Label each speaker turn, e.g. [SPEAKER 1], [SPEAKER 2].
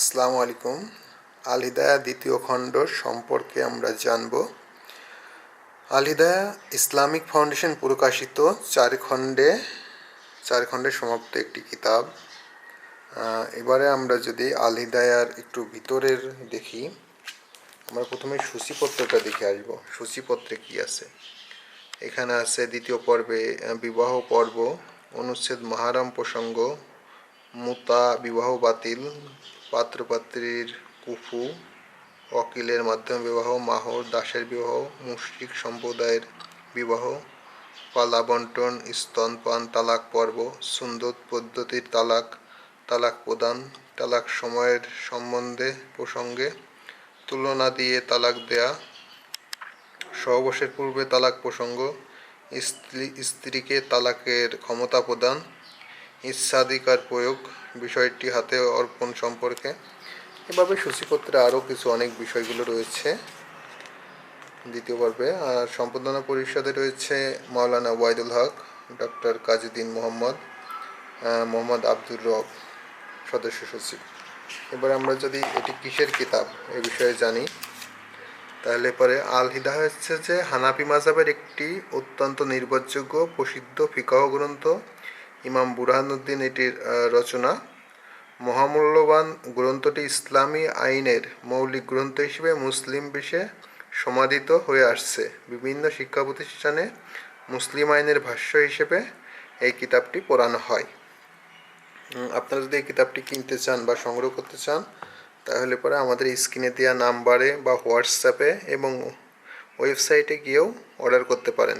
[SPEAKER 1] আসসালামু আলাইকুম। আল হিদায়া দ্বিতীয় খণ্ড সম্পর্কে আমরা জানব। আল হিদায়া ইসলামিক ফাউন্ডেশন প্রকাশিত চার খণ্ডে চার খণ্ডে সমাপ্ত একটি কিতাব। এবারে আমরা যদি আল হিদায়ার একটু ভিতরের দেখি, আমরা প্রথমে সূচিপত্রটা দেখে আসব। সূচিপত্রে কি আছে? এখানে আছে দ্বিতীয় পর্বে বিবাহ পর্ব, অনুচ্ছেদ মাহারাম প্রসঙ্গ, মুতা, বিবাহ বাতিল পাত্রপাত্রীর কুফু, অকিলের মাধ্যমে বিবাহ, মাহর দাসের বিবাহ, মুশরিক সম্প্রদায়ের বিবাহ পালা বন্টন স্তনপান, তালাক পর্ব, সুন্দর পদ্ধতির তালাক তালাক প্রদান, তালাক সময়ের সম্বন্ধে প্রসঙ্গে তুলনা দিয়ে তালাক দেয়া, সহবাসের পূর্বে তালাক প্রসঙ্গ, স্ত্রী, স্ত্রীকে তালাকের ক্ষমতা প্রদান, ইচ্ছাধিকার প্রয়োগ বিষয়টি হাতে অর্পণ সম্পর্কে। এভাবে সূচিপত্রে আরও কিছু অনেক বিষয়গুলো রয়েছে দ্বিতীয় পর্বে। আর সম্পাদনা পরিষদে রয়েছে মাওলানা ওয়াইদুল হক ডক্টর কাজুদ্দিন মোহাম্মদ মোহাম্মদ আব্দুর রব, সদস্য সচিব। এবার আমরা যদি এটি কিসের কিতাব এ বিষয়ে জানি, তাহলে পরে আল হিদা হচ্ছে যে হানাফি মাজাবের একটি অত্যন্ত নির্ভরযোগ্য, প্রসিদ্ধ ফিকাহ গ্রন্থ। ইমাম বুরহানুদ্দিন এটির রচনা। মহামূল্যবান গ্রন্থটি ইসলামী আইনের মৌলিক গ্রন্থ হিসেবে মুসলিম বিশ্বে সমাদিত হয়ে আসছে। বিভিন্ন শিক্ষা প্রতিষ্ঠানে মুসলিম আইনের ভাষ্য হিসেবে এই কিতাবটি পড়ানো হয়। আপনারা যদি এই কিতাবটি কিনতে চান বা সংগ্রহ করতে চান, তাহলে পরে আমাদের স্ক্রিনে দেওয়া নাম্বারে বা হোয়াটসঅ্যাপে এবং ওয়েবসাইটে গিয়েও অর্ডার করতে পারেন।